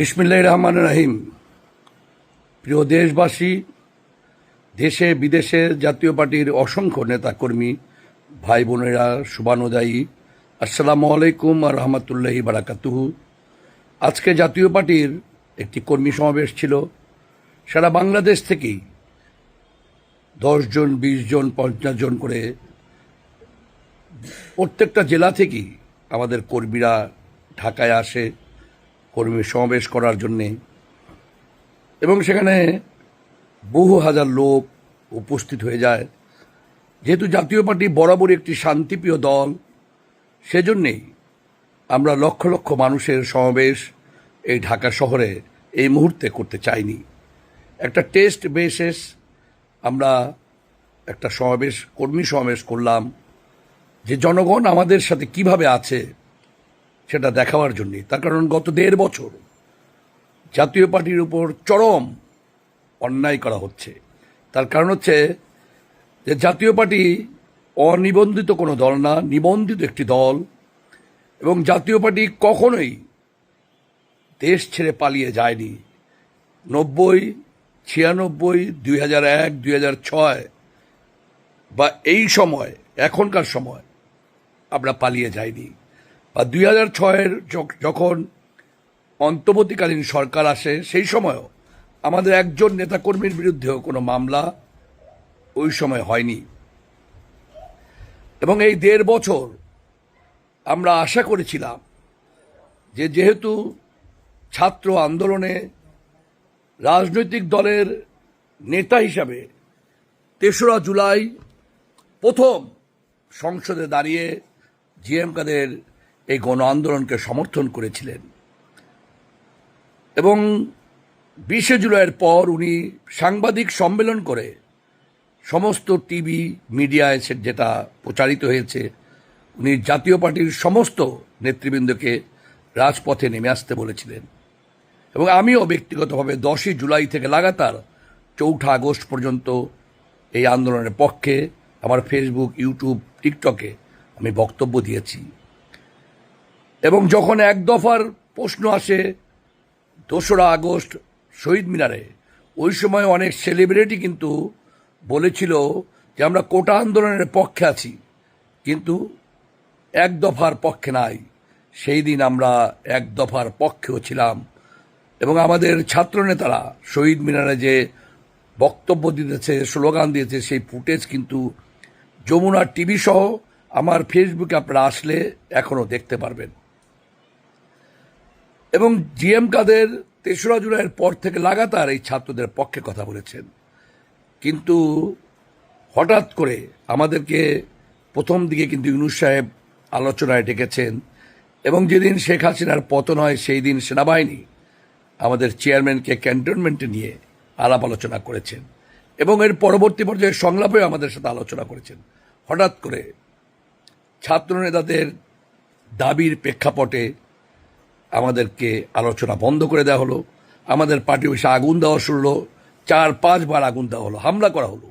বিসমিল্লাহ রহমান রাহিম। প্রিয় দেশবাসী, দেশে বিদেশে জাতীয় পার্টির অসংখ্য নেতাকর্মী ভাই বোনেরা শুভানুদায়ী আসসালামু আলাইকুম আর রহমতুল্লাহি বারাকাতুহু। আজকে জাতীয় পার্টির একটি কর্মী সমাবেশ ছিল। সারা বাংলাদেশ থেকেই দশজন বিশ জন, পঞ্চাশ জন করে প্রত্যেকটা জেলা থেকেই আমাদের কর্মীরা ঢাকায় আসে। কর্মী সমাবেশ করার জন্যে। এবং সেখানে বহু হাজার লোক উপস্থিত হয়ে যায়। যেহেতু জাতীয় পার্টি বরাবরই একটি শান্তিপ্রিয় দল, সেজন্যেই আমরা লক্ষ লক্ষ মানুষের সমাবেশ এই ঢাকা শহরে এই মুহূর্তে করতে চাইনি। একটা টেস্ট বেসেস আমরা একটা সমাবেশ, কর্মী সমাবেশ করলাম। যে জনগণ আমাদের সাথে কীভাবে আছে সেটা দেখাবার জন্যে তার কারণ গত দেড় বছর জাতীয় পার্টির উপর চরম অন্যায় করা হচ্ছে। তার কারণ হচ্ছে যে জাতীয় পার্টি অনিবন্ধিত কোনো দল না, নিবন্ধিত একটি দল, এবং জাতীয় পার্টি কখনোই দেশ ছেড়ে পালিয়ে যায়নি। নব্বই, ছিয়ানব্বই, দুই হাজার এক, দুই হাজার ছয় বা এই সময়, এখনকার সময় আমরা পালিয়ে যাইনি। বা দুই হাজার ছয়ের যখন অন্তর্বর্তীকালীন সরকার আসে, সেই সময়ও আমাদের একজন নেতাকর্মীর বিরুদ্ধেও কোনো মামলা ওই সময় হয়নি। এবং এই দেড় বছর আমরা আশা করেছিলাম যে যেহেতু ছাত্র আন্দোলনে রাজনৈতিক দলের নেতা হিসাবে তেসরা জুলাই প্রথম সংসদে দাঁড়িয়ে জিএম কাদের এই গণ আন্দোলনকে সমর্থন করেছিলেন। এবং বিশে জুলাইয়ের পর উনি সাংবাদিক সম্মেলন করে সমস্ত টিভি মিডিয়ায় যেটা প্রচারিত হয়েছে, উনি জাতীয় পার্টির সমস্ত নেতৃবৃন্দকে রাজপথে নেমে আসতে বলেছিলেন। এবং আমিও ব্যক্তিগতভাবে দশই জুলাই থেকে লাগাতার চৌঠা আগস্ট পর্যন্ত এই আন্দোলনের পক্ষে আমার ফেসবুক ইউটিউব টিকটকে আমি বক্তব্য দিয়েছি। এবং যখন এক দফার প্রশ্ন আসে দোসরা আগস্ট শহীদ মিনারে, ওই সময় অনেক সেলিব্রিটি কিন্তু বলেছিল যে আমরা কোটা আন্দোলনের পক্ষে আছি, কিন্তু এক দফার পক্ষে নাই। সেই দিন আমরা এক দফার পক্ষেও ছিলাম এবং আমাদের ছাত্রনেতারা শহীদ মিনারে যে বক্তব্য দিতেছে, স্লোগান দিয়েছে, সেই ফুটেজ কিন্তু যমুনা টিভি সহ আমার ফেসবুকে আপনারা আসলে এখনও দেখতে পারবেন। এবং জিএম কাদের তেসরা জুলাইয়ের পর থেকে লাগাতার এই ছাত্রদের পক্ষে কথা বলেছেন। কিন্তু হঠাৎ করে আমাদেরকে প্রথম দিকে কিন্তু ইউনুস সাহেব আলোচনায় ডেকেছেন এবং যেদিন শেখ হাসিনার পতন হয়, সেই দিন সেনাবাহিনী আমাদের চেয়ারম্যানকে ক্যান্টনমেন্টে নিয়ে আলাপ আলোচনা করেছেন এবং এর পরবর্তী পর্যায়ে সংলাপেও আমাদের সাথে আলোচনা করেছেন। হঠাৎ করে ছাত্রনেতাদের দাবির প্রেক্ষাপটে আমাদেরকে আলোচনা বন্ধ করে দেওয়া হলো। আমাদের পার্টি অফিসে আগুন দেওয়া শুরু হলো। চার, পাঁচবার আগুন দেওয়া হলো, হামলা করা হলো।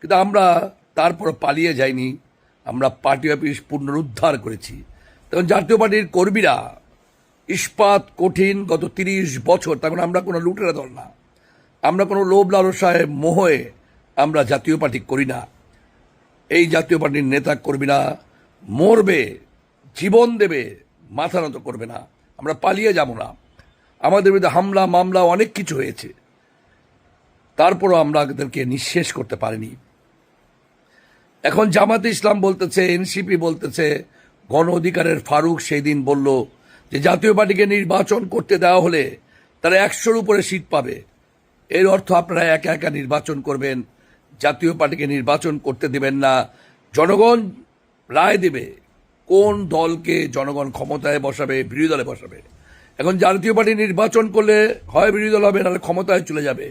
কিন্তু আমরা তারপর পালিয়ে যাইনি। আমরা পার্টি অফিস পুনরুদ্ধার করেছি। তখন জাতীয় পার্টির কর্মীরা ইস্পাত, কঠিন, গত তিরিশ বছর তখন আমরা কোনো লুটেরা দল না। আমরা কোনো লোভ লালসায় মোহে আমরা জাতীয় পার্টি করি না। এই জাতীয় পার্টির নেতা কর্মীরা মরবে, জীবন দেবে, মাথা নত করবে না। আমরা পালিয়ে যাব না। আমাদের বিরুদ্ধে হামলা, মামলা, অনেক কিছু হয়েছে। তারপরও আমরা তাদেরকে নিঃশেষ করতে পারিনি। এখন জামাতে ইসলাম বলতেছে, এনসিপি বলতেছে, গণ অধিকারের ফারুক সেই দিন বলল যে জাতীয় পার্টিকে নির্বাচন করতে দেওয়া হলে তারা একশোর উপরে সিট পাবে। এর অর্থ আপনারা একা একা নির্বাচন করবেন, জাতীয় পার্টিকে নির্বাচন করতে দেবেন না। জনগণ রায় দেবে। কোন দলকে জনগণ ক্ষমতায় বসাবে, বিরোধী দলে বসাবে? এখন জাতীয় পার্টি নির্বাচন করলে হয় বিরোধী দল হবে, নাহলে ক্ষমতায় চলে যাবে।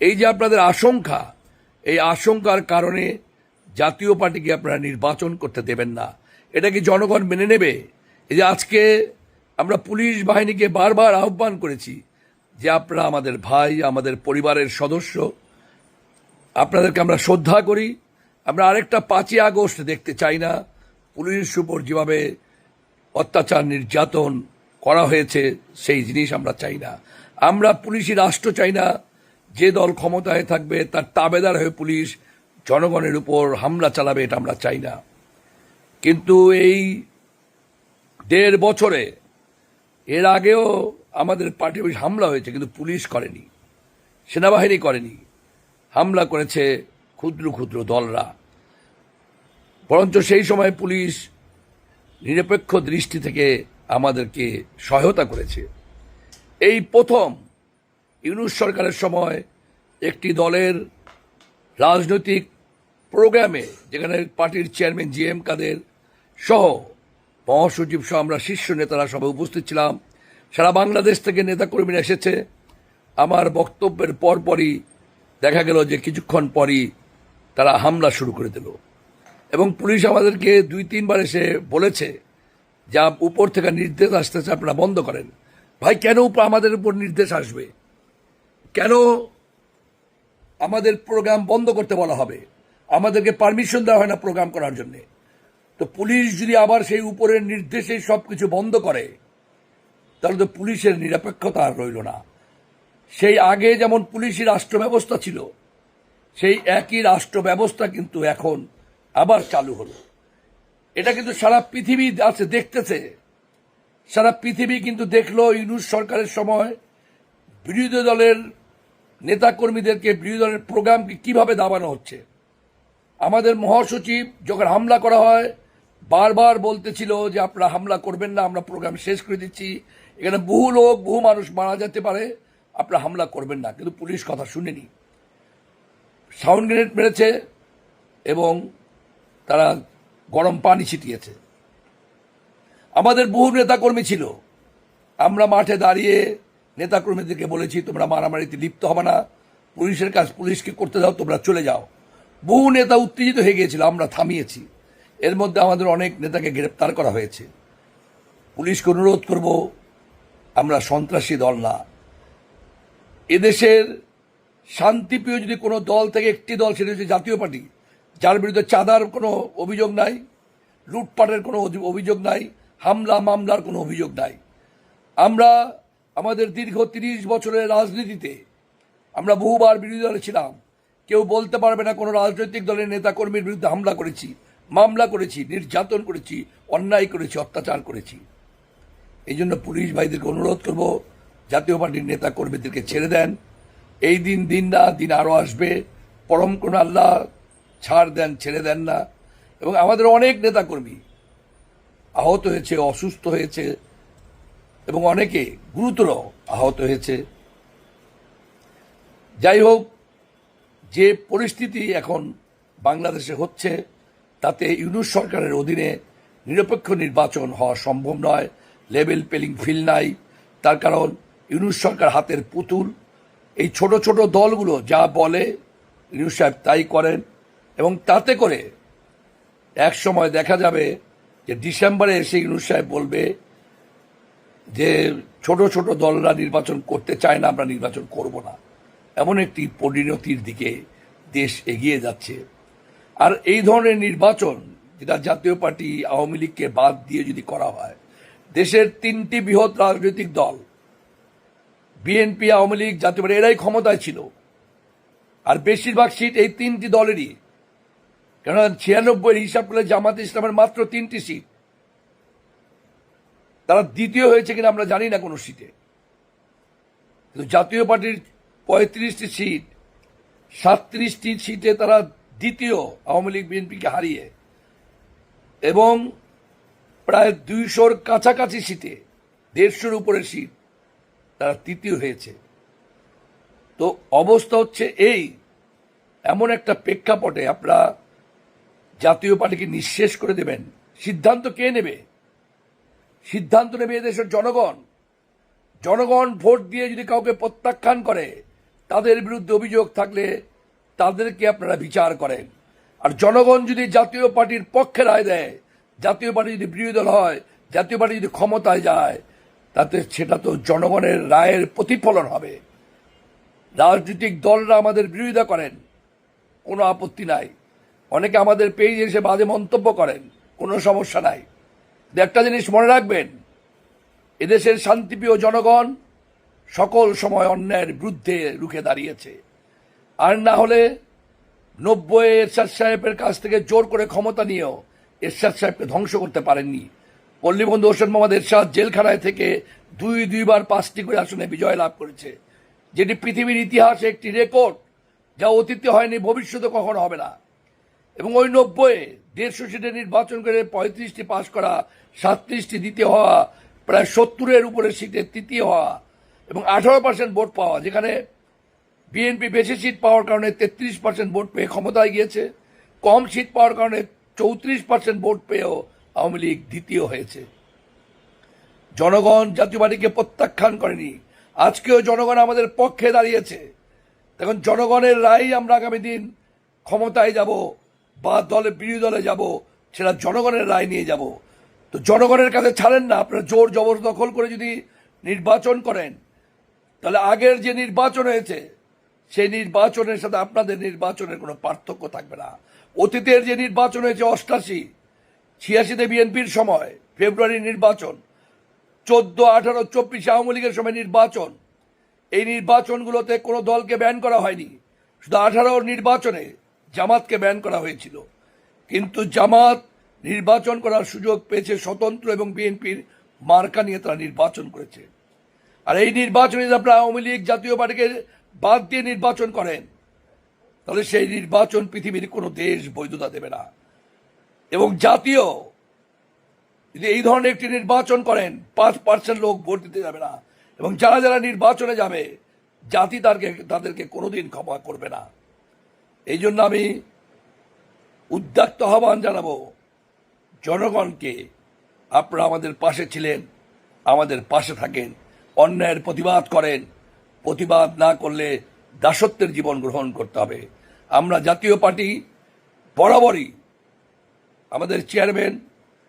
এই যে আপনাদের আশঙ্কা, এই আশঙ্কার কারণে জাতীয় পার্টিকে আপনারা নির্বাচন করতে দেবেন না। এটা কি জনগণ মেনে নেবে? এই যে আজকে আমরা পুলিশ বাহিনীকে বারবার আহ্বান করেছি যে আপনারা আমাদের ভাই, আমাদের পরিবারের সদস্য, আপনাদেরকে আমরা শ্রদ্ধা করি। আমরা আরেকটা পাঁচই আগস্ট দেখতে চাই না। পুলিশ উপর যেভাবে অত্যাচার, নির্যাতন করা হয়েছে, সেই জিনিস আমরা চাই না। আমরা পুলিশি রাষ্ট্র চাই না। যে দল ক্ষমতায় থাকবে, তার তাবেদার হয়ে পুলিশ জনগণের উপর হামলা চালাবে, এটা আমরা চাই না। কিন্তু এই দেড় বছরে, এর আগেও আমাদের পার্টি অফিস হামলা হয়েছে, কিন্তু পুলিশ করেনি। সেনাবাহিনী করেনি। হামলা করেছে ক্ষুদ্র ক্ষুদ্র দলরা। বরঞ্চ সেই সময় পুলিশ নিরপেক্ষ দৃষ্টি থেকে আমাদেরকে সহায়তা করেছে। এই প্রথম ইউনুস সরকারের সময় একটি দলের রাজনৈতিক প্রোগ্রামে, যেখানে পার্টির চেয়ারম্যান জি এম কাদের সহ মহাসচিব সহ আমরা শীর্ষ নেতারা সবাই উপস্থিত ছিলাম। সারা বাংলাদেশ থেকে নেতাকর্মীরা এসেছে। আমার বক্তব্যের পরপরই দেখা গেল যে কিছুক্ষণ পরই তারা হামলা শুরু করে দিল। এবং পুলিশ আমাদেরকে দুই, তিনবার এসে বলেছে যা উপর থেকে নির্দেশ আসতেছে, আপনারা বন্ধ করেন। ভাই, কেন আমাদের উপর নির্দেশ আসবে? কেন আমাদের প্রোগ্রাম বন্ধ করতে বলা হবে? আমাদেরকে পারমিশন দেওয়া হয় না প্রোগ্রাম করার জন্য। তো পুলিশ যদি আবার সেই উপরের নির্দেশে সব কিছু বন্ধ করে, তাহলে তো পুলিশের নিরপেক্ষতা আর রইল না। সেই আগে যেমন পুলিশি রাষ্ট্র ব্যবস্থা ছিল, সেই একই রাষ্ট্র ব্যবস্থা কিন্তু এখন আবার চালু হলো। এটা কিন্তু সারা পৃথিবী আছে, দেখতেছে। সারা পৃথিবী কিন্তু দেখল ইউনুস সরকারের সময় বিরোধী দলের নেতাকর্মীদেরকে, বিরোধী দলের প্রোগ্রামকে কীভাবে দাবানো হচ্ছে। আমাদের মহাসচিব যখন হামলা করা হয়, বারবার বলতেছিল যে আপনারা হামলা করবেন না, আমরা প্রোগ্রাম শেষ করে দিচ্ছি। এখানে বহু লোক, বহু মানুষ মারা যেতে পারে, আপনারা হামলা করবেন না। কিন্তু পুলিশ কথা শুনেনি। সাউন্ড গ্রেনেড মেরেছে এবং তারা গরম পানি ছিটিয়েছে। আমাদের বহু নেতাকর্মী ছিল। আমরা মাঠে দাঁড়িয়ে নেতাকর্মীদেরকে বলেছি, তোমরা মারামারিতে লিপ্ত হবে না। পুলিশের কাজ, পুলিশকে করতে দাও, তোমরা চলে যাও। বহু নেতা উত্তেজিত হয়ে গিয়েছিল, আমরা থামিয়েছি। এর মধ্যে আমাদের অনেক নেতাকে গ্রেপ্তার করা হয়েছে। পুলিশকে অনুরোধ করব, আমরা সন্ত্রাসী দল না। এদেশের শান্তিপ্রিয় যদি কোনো দল থেকে একটি দল সেটা হচ্ছে জাতীয় পার্টি যার বিরুদ্ধে চাঁদার কোনো অভিযোগ নাই, লুটপাটের কোনো অভি- অভিযোগ নাই, হামলা মামলার কোনো অভিযোগ নাই। আমরা আমাদের দীর্ঘ তিরিশ বছরের রাজনীতিতে আমরা বহুবার বিরোধী দলে ছিলাম। কেউ বলতে পারবে না কোনো রাজনৈতিক দলের নেতাকর্মীর বিরুদ্ধে হামলা করেছি, মামলা করেছি, নির্যাতন করেছি, অন্যায় করেছি, অত্যাচার করেছি। এই জন্য পুলিশ ভাইদেরকে অনুরোধ করব, জাতীয় পার্টির নেতা কর্মীদেরকে ছেড়ে দেন। এই দিন দিন না দিন আরও আসবে। পরম কোন আল্লাহ ছাড় দেন, ছেড়ে দেন না। এবং আমাদের অনেক নেতাকর্মী আহত হয়েছে, অসুস্থ হয়েছে, এবং অনেকে গুরুতর আহত হয়েছে। যাই হোক, যে পরিস্থিতি এখন বাংলাদেশে হচ্ছে, তাতে ইউনুস সরকারের অধীনে নিরপেক্ষ নির্বাচন হওয়া সম্ভব নয় লেভেল পেলিং ফিল নাই। তার কারণ, ইউনুস সরকার হাতের পুতুল। এই ছোট ছোট দলগুলো যা বলে, ইউনুস সাহেব তাই করেন। এবং তাতে করে এক সময় দেখা যাবে যে ডিসেম্বরে এসে ইউনুস সাহেব বলবে যে ছোট ছোট দলরা নির্বাচন করতে চায় না, আমরা নির্বাচন করব না। এমন একটি পরিণতির দিকে দেশ এগিয়ে যাচ্ছে। আর এই ধরনের নির্বাচন যেটা জাতীয় পার্টি আওয়ামী লীগকে বাদ দিয়ে যদি করা হয়, দেশের তিনটি বৃহৎ রাজনৈতিক দল, বিএনপি, আওয়ামী লীগ, জাতীয় পার্টি, এরাই ক্ষমতায় ছিল। আর বেশিরভাগ সিট এই তিনটি দলেরই। কেননা ছিয়ানব্বই হিসাব করলে জামাত ইসলামের মাত্র তিনটি সিট। তারা দ্বিতীয় হয়েছে কিনা আমরা জানি না কোনো সিটে। কিন্তু জাতীয় পার্টির পঁয়ত্রিশটি সিট, সাতত্রিশটি সিটে তারা দ্বিতীয় আওয়ামী লীগ, বিএনপিকে হারিয়ে। এবং প্রায় দুইশোর কাছাকাছি সিটে, দেড়শোর উপরে সিট তারা তৃতীয় হয়েছে। তো অবস্থা হচ্ছে এই। এমন একটা প্রেক্ষাপটে আপনারা জাতীয় পার্টিকে নিঃশেষ করে দেবেন। সিদ্ধান্ত কে নেবে? সিদ্ধান্ত নেবে এদেশের জনগণ। জনগণ ভোট দিয়ে যদি কাউকে প্রত্যাখ্যান করে, তাদের বিরুদ্ধে অভিযোগ থাকলে তাদেরকে আপনারা বিচার করেন। আর জনগণ যদি জাতীয় পার্টির পক্ষে রায় দেয়, জাতীয় পার্টি যদি বিরোধী দল হয়, জাতীয় পার্টি যদি ক্ষমতায় যায়, তাতে সেটা তো জনগণের রায়ের প্রতিফলন হবে। রাজনৈতিক দলরা আমাদের বিরোধিতা করেন, কোনো আপত্তি নাই। অনেকে আমাদের পেজে এসে বাজে মন্তব্য করেন, কোনো সমস্যা নাই। একটা জিনিস মনে রাখবেন, এদেশের শান্তিপ্রিয় জনগণ সকল সময় অন্যায়ের বিরুদ্ধে রুখে দাঁড়িয়েছে। আর না হলে নব্বই এরশাদ সাহেবের কাছ থেকে জোর করে ক্ষমতা নিয়েও এরশাদ সাহেবকে ধ্বংস করতে পারেননি। পল্লীবন্ধু হোসেন মোহাম্মদ এরশাদ জেলখানায় থেকে দুই, দুইবার পাঁচটি করে আসনে বিজয় লাভ করেছে, যেটি পৃথিবীর ইতিহাসে একটি রেকর্ড যা অতীতে হয়নি, ভবিষ্যতে কখনো হবে না। এবং ওই নব্বই, দেড়শো সিটে নির্বাচন করে পঁয়ত্রিশটি পাশ করা, সাতত্রিশটি দ্বিতীয় হওয়া, প্রায় সত্তরের উপরে সিটে তৃতীয় হওয়া এবং আঠারো পার্সেন্ট ভোট পাওয়া, যেখানে বিএনপি বেশি সিট পাওয়ার কারণে তেত্রিশ পার্সেন্ট ভোট পেয়ে ক্ষমতায় গিয়েছে, কম সিট পাওয়ার কারণে চৌত্রিশ পার্সেন্ট ভোট পেয়েও আওয়ামী লীগ দ্বিতীয় হয়েছে। জনগণ জাতীয় পার্টিকে প্রত্যাখ্যান করেনি, আজকেও জনগণ আমাদের পক্ষে দাঁড়িয়েছে। এখন জনগণের রায় আমরা আগামী দিন ক্ষমতায় যাব বা দলে বিরোধী দলে যাব, সেটা জনগণের রায় নিয়ে যাব। তো জনগণের কাছে ছাড়েন না, আপনারা জোর জবরদখল করে যদি নির্বাচন করেন, তাহলে আগের যে নির্বাচন হয়েছে, সেই নির্বাচনের সাথে আপনাদের নির্বাচনের কোনো পার্থক্য থাকবে না। অতীতের যে নির্বাচন হয়েছে অষ্টাশি, ছিয়াশিতে বিএনপির সময়, ফেব্রুয়ারি নির্বাচন, চোদ্দ, আঠারো, চব্বিশে আওয়ামী লীগের সময় নির্বাচন, এই নির্বাচনগুলোতে কোনো দলকে ব্যান করা হয়নি। শুধু আঠারোর নির্বাচনে জামাতকে ব্যান করা হয়েছিল। কিন্তু জামাত নির্বাচন করার সুযোগ পেয়েছে স্বতন্ত্র এবং বিএনপির মার্কা নিয়ে তারা নির্বাচন করেছে। আর এই নির্বাচনে যদি আপনারা আওয়ামী লীগ জাতীয় পার্টিকে বাদ দিয়ে নির্বাচন করেন, তাহলে সেই নির্বাচন পৃথিবীর কোনো দেশ বৈধতা দেবে না। এবং জাতীয় যদি এই ধরনের একটি নির্বাচন করেন, পাঁচ পার্সেন্ট লোক ভোট দিতে যাবে না। এবং যারা যারা নির্বাচনে যাবে, জাতি তাদেরকে তাদেরকে কোনোদিন ক্ষমা করবে না। এই জন্য আমি উদ্যাক্ত আহ্বান জানাব জনগণকে। আপনারা আমাদের পাশে ছিলেন, আমাদের পাশে থাকেন, অন্যায়ের প্রতিবাদ করেন। প্রতিবাদ না করলে দাসত্বের জীবন গ্রহণ করতে হবে। আমরা জাতীয় পার্টি বরাবরই আমাদের চেয়ারম্যান,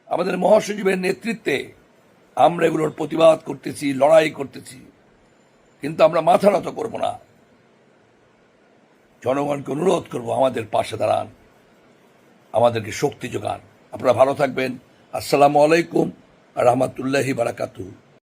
আমাদের মহাসচিবের নেতৃত্বে আমরা এগুলোর প্রতিবাদ করতেছি, লড়াই করতেছি। কিন্তু আমরা মাথা নত করব না। জনগণকে অনুরোধ করব আমাদের পাশে দাঁড়ান, আমাদেরকে শক্তি যোগান। আপনারা ভালো থাকবেন। আসসালামু আলাইকুম আর রহমতুল্লাহি বারাকাতু